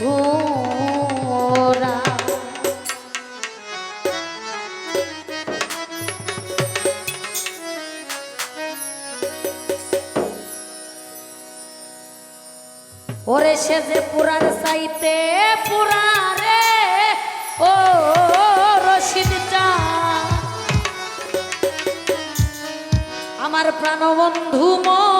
সোরা ওরে সে যে পুরার চাইতে পুরা রে ও রশিদ আমার প্রাণবন্ধু মন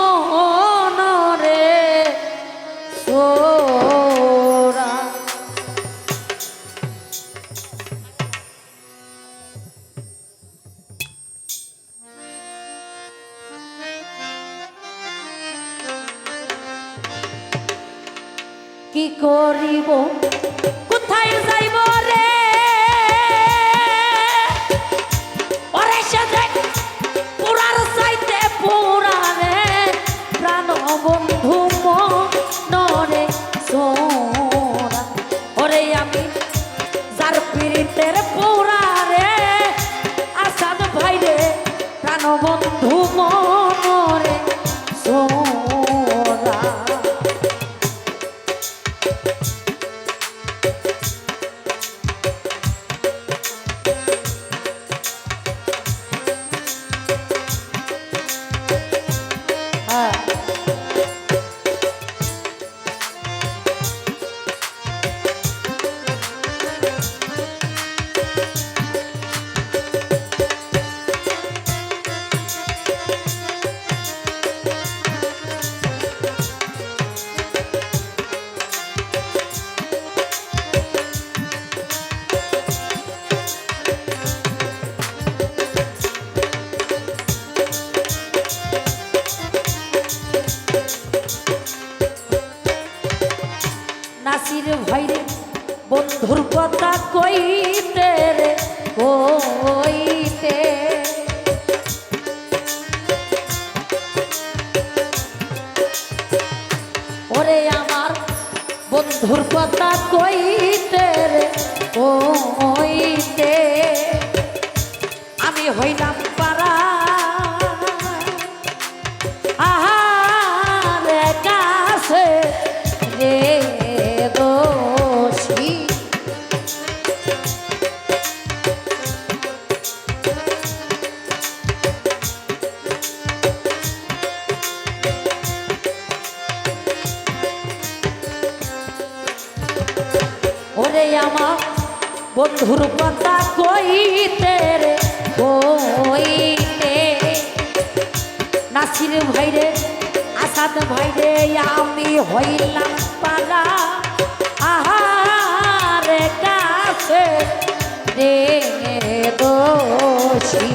নাসির ভাইরে বন্ধুর কথা কইতে রে কইতে। ওরে আমার বন্ধুর কথা কইতে ওরে আমার? বন্ধুর কথা কইতে রে, কইতে। নাসির ভাইরে আসাদ ভাইরে আমি হইলাম পালা। আহারে কাছে রে দোষী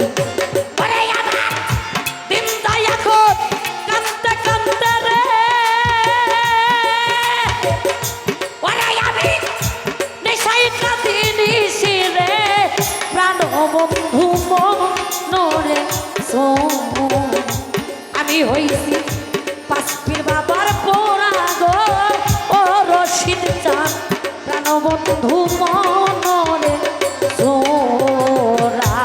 বন্ধু মনরে সোরা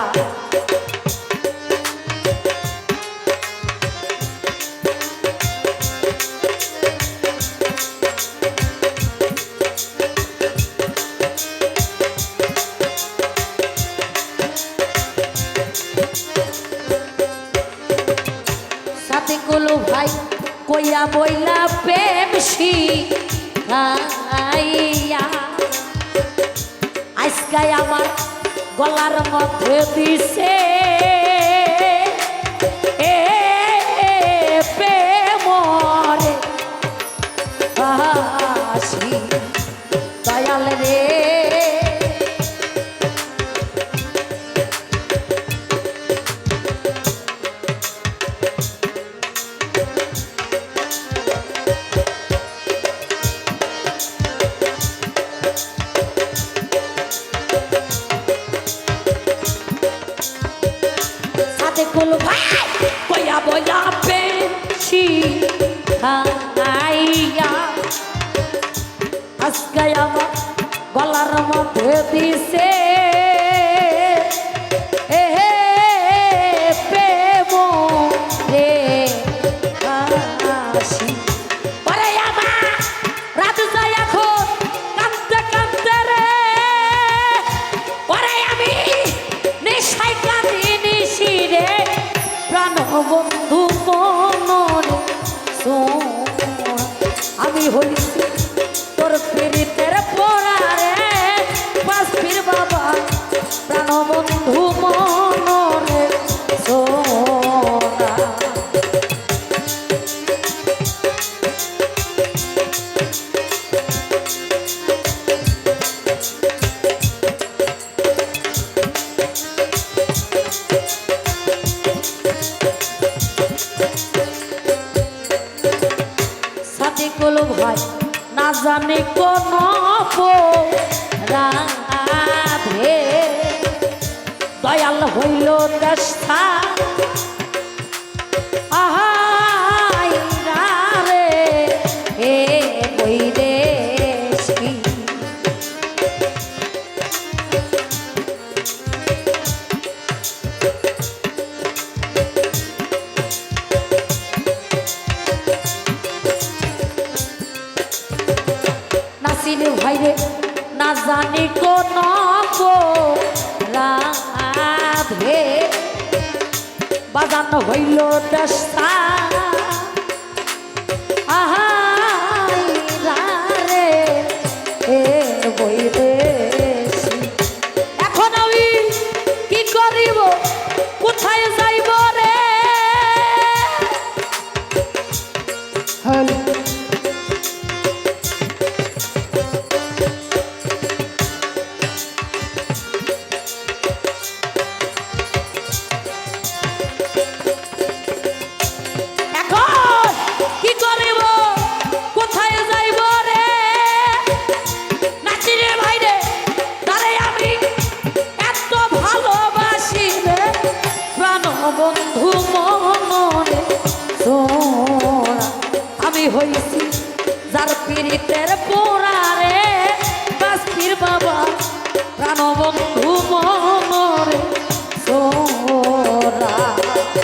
সাথে কলো ভাই কইয়া বইলা প্রেমসি খাইয়া। আজকাই আমার গলার মধ্যে দিছে বাসি দয়াল রে। louvor দয়াল হইল দেশা নাচিনি ভাইরে না জানি কোন রা রাধে বাজানো হইল দশা এখন আমি কি করিব? কোথায় যাই? পিরিতের পোড়া বাস্তির বাবা প্রাণবন্ধু মরে সোরা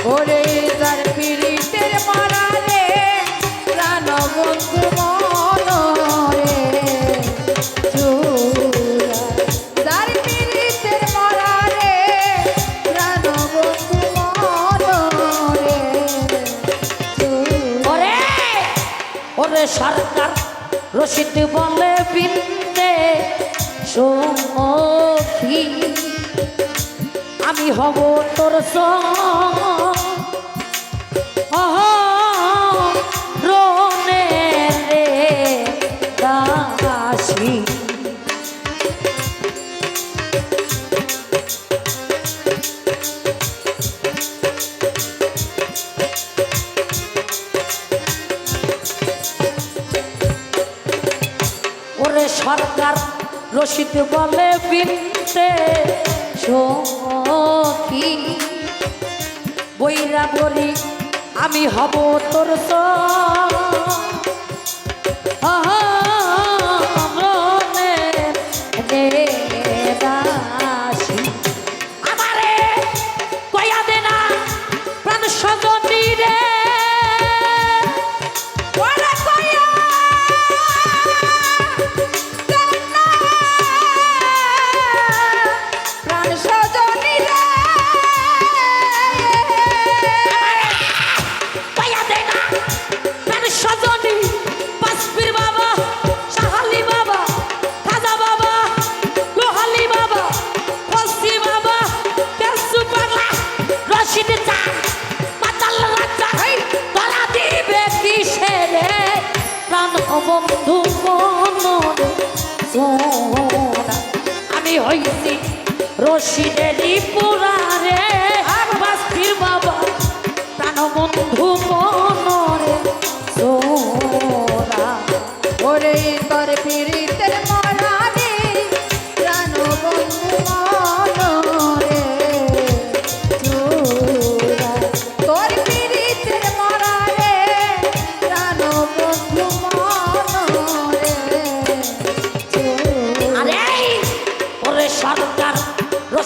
ওরে তার পিরিতের মারা রে প্রাণবন্ধু মুর্শিদ বলে বিন্দে সৌমী আমি হব তোর সঙ্গ। রশিদ বলে বিনতে সখী। বৈরা বলি আমি হব তোর সব রশিদে পুরা রে।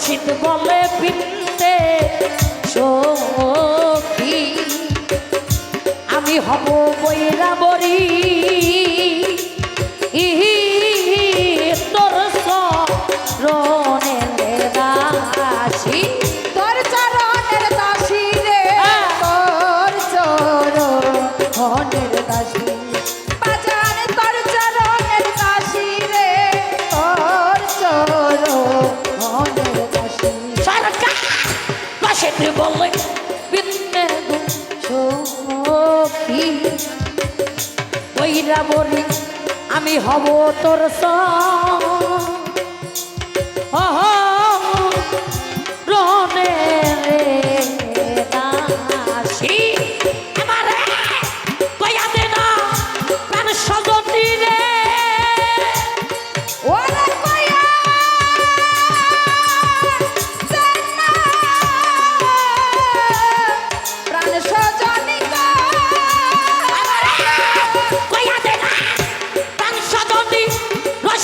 শীত গমে পিনতে সখী আমি হব বৈরা বরি ইহি তোর সরণে দাসী মেয়েরা বলি আমি হব তোর সহ